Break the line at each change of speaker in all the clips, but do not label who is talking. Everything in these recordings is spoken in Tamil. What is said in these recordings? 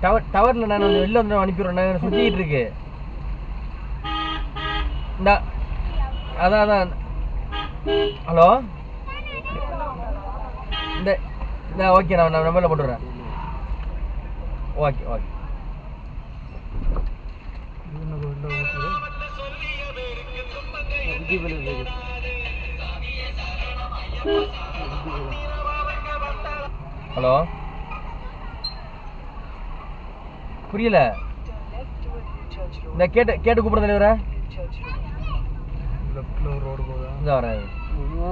டவர் டவர்ல நான் வெளில வந்து அனுப்பிடுறேன். நான் சுத்திட்டு இருக்கு இந்த அதான் அதான் ஹலோ? இந்த இந்த ஓகே நான் நான் நம்பரில் போட்டுறேன். Okay okay. ஹலோ? புரியல. இந்த கேட்டு கேட்டு கூப்பிட தலைவர
லெஃப்ட்ல
இந்த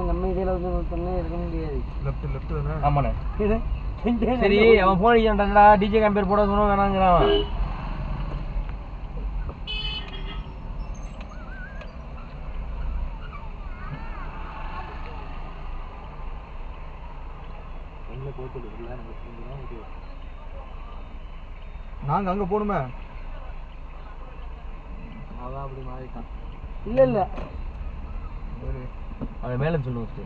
நம்ம இதில் வந்து இருக்க முடியாது
லெஃப்ட் லெஃப்ட் தானே
ஆமாண்ணே சரி அவன். போன் அடிக்கிறான்டா டிஜே கம்பேர் போட சொன்னா வேணாங்கிறான்
நாங்க அங்க போகணுமே
அவன் அப்படி மாறிட்டான். இல்லை இல்லை.
சரி.
அவன் மேலே சொல்லு ஃபஸ்ட்டு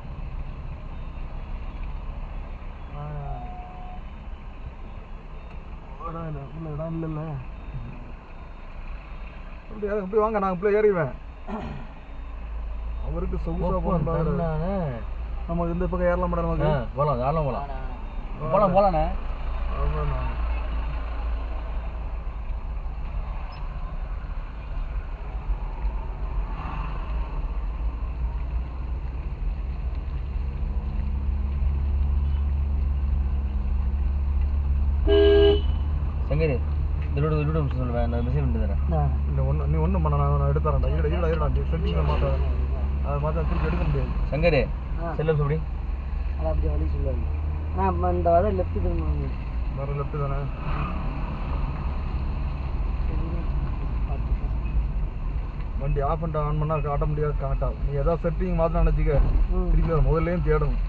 இடம் இல்லை உள்ள இடம் இல்லைல்ல. அப்படி அப்படி வாங்க நான் இப்படி ஏறிவேன் அவருக்கு சொகுசா போகணும் நமக்கு இந்த பக்கம் ஏறலாம் மேடம் நமக்கு
போகலாம் தாராளம் போகலாம் போகலாம் போகலாண்ணே சங்கரி இதோட இதோட நிமிஷம் சொல்லுவேன் நான் மெசேஜ் பண்ணிட்டு தரேன்.
இல்ல ஒண்ணு நீ ஒண்ணும் பண்ண நான் நான் எடுத்துறேன்டா இருடா இருடா இருடா நீ செட்டிங்ல மாத்த. அதை மாத்த திருப்பி எடுக்க முடியாது.
சங்கரி. செல்லம் சொல்லி
அது அப்படி வழி சொல்லுவாங்க நான் இந்த வர லெஃப்ட் திரும்ப
வேற லெஃப்ட் தானே? வண்டி ஆஃப் பண்ணிட்டு ஆன் பண்ணா காட்ட முடியாது காட்டாது நீ ஏதாவது செட்டிங் மாத்தினா நினச்சிக்க. திருப்பி முதல்லையும் தேடணும்.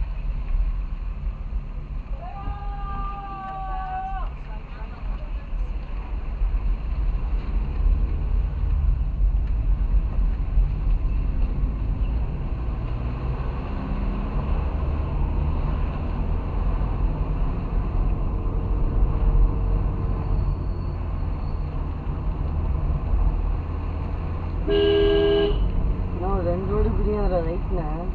No.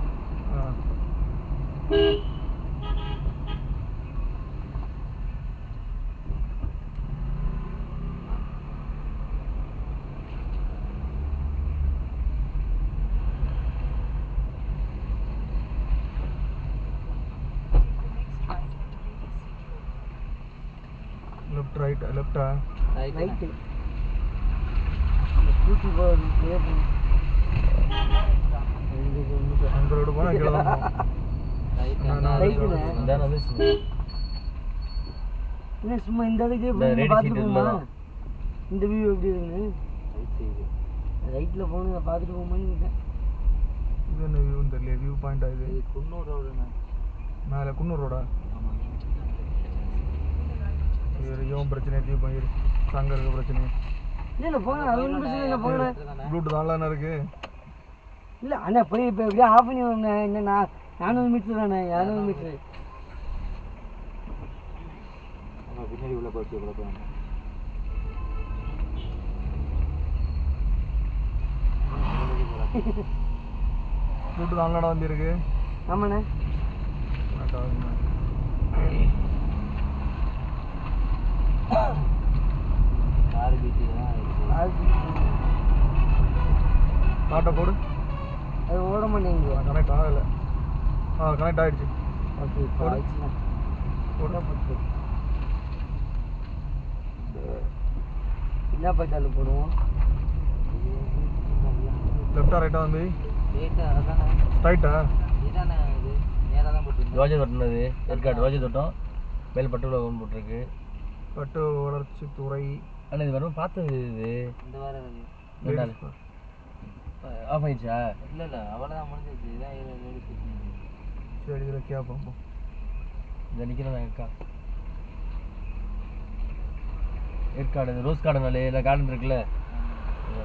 Left, right, left. Uh.
Right.
right. The.
என்ன சும்மா இந்த இதுக்கே
இந்த
பார்த்துட்டு இந்த வியூ எப்படி இருக்குன்னு ரைட்டில் போகணும் பார்த்துட்டு போமான்னு
இது என்ன வியூன்னு தெரியல வியூ பாயிண்ட் ஆகுது
குன்னூர் ரோடுண்ணே
மேலே குன்னூர் ரோடா இது இவன் பிரச்சனை தீபம் இரு சங்க இருக்க பிரச்சனை
இல்லை இல்லை போங்க அது ஒன்றும் பிரச்சனை இல்லை போங்க
ப்ளூடூத் ஆன்லைன் இருக்கு
இல்லை அண்ணா போய் இப்போ எப்படியே ஆஃப் பண்ணி வந்தேன் என்ன நான் நானூறு மீட்டர் தானே இரநூறு மீட்ரு
பின்னாடி உள்ள போச்சு உள்ள போய்
ப்ளூடூத் ஆன்லைனாக வந்து இருக்கு.
ஆமாண்ணே அது
டாட்டா போடு.
அது ஓட மாட்டேங்குது.
கனெக்ட் ஆகலை. ஆ கனெக்ட் ஆயிடுச்சு.
ஓகே இப்போ
போடு.
ஆயிடுச்சுண்ணா
போடு
போட்டு என்ன பட்டாலும் போடுவோம்?
லெஃப்டா ரைட்டா தம்பி ஸ்ட்ரைட்டா
ரோஜா தோட்டம்னது ஏற்காடு ரோஜா தோட்டம். மேல் பட்டுல ஒன்று போட்டிருக்கு.
பட்டு வளர்ச்சி துறை.
ஆனால் இது வரணும் பார்த்தது இது.
இந்த வாரம்
ஆஃப் ஆயிடுச்சா
இல்லை இல்லை அவ்வளோதான் முடிஞ்சிச்சு இதான்
சரி இதில் கேட்போம் போ.
இந்த நிற்கிறேன் அக்கா ஏற்காடு ரோஸ் கார்டன் இல்லை கார்டன் இருக்குல்ல? இது.